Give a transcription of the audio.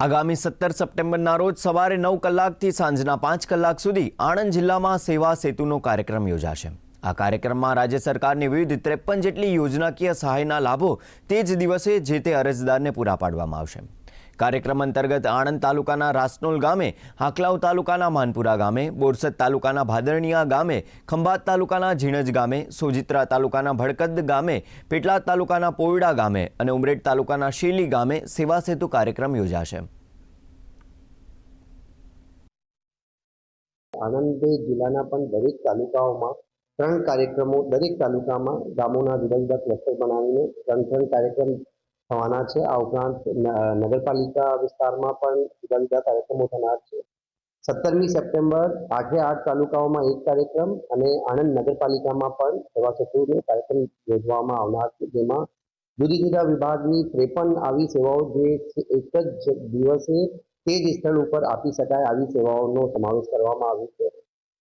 આગામી સત્તર સપ્ટેમ્બરના રોજ સવારે નવ કલાકથી સાંજના પાંચ કલાક સુધી આણંદ જિલ્લામાં સેવા સેતુનો કાર્યક્રમ યોજાશે. આ કાર્યક્રમમાં રાજ્ય સરકારની વિવિધ ત્રેપન જેટલી યોજનાકીય સહાયના લાભો તે જ દિવસે જે તે અરજદારને પૂરા પાડવામાં આવશે. કાર્યક્રમ અંતર્ગત આણંદ તાલુકાના રાસનોલ ગામે હાકલાવ તાલુકાના માનપુરા ગામે, બોરસદ તાલુકાના ભાદરણિયા ગામે, ખંભાત તાલુકાના ઝીણજ ગામે, સોજિત્રા તાલુકાના ભડકદ ગામે, પેટલાદ તાલુકાના પોયડા ગામે અને ઉમરેડ તાલુકાના શીલી ગામે સેવા સેતુ કાર્યક્રમ યોજાશે. આણંદ જિલ્લાના પણ દરેક તાલુકાઓમાં ત્રણ કાર્યક્રમો દરેક તાલુકામાં ગામોના જુદા જુદા ક્લસ્ટર બનાવીને ત્રણ ત્રણ કાર્યક્રમ થવાના છે. આ ઉપરાંત નગરપાલિકા વિસ્તારમાં પણ જુદા જુદા કાર્યક્રમો થનાર છે. સત્તરમી સપ્ટેમ્બર, આઠે આઠ તાલુકાઓમાં એક કાર્યક્રમ અને આણંદ નગરપાલિકામાં પણ સેવા સેતુનો કાર્યક્રમ યોજવામાં આવનાર છે. જેમાં જુદી જુદા વિભાગની ત્રેપન આવી સેવાઓ જે એક જ દિવસે તે જ સ્થળ ઉપર આપી શકાય, આવી સેવાઓનો સમાવેશ કરવામાં આવ્યો છે.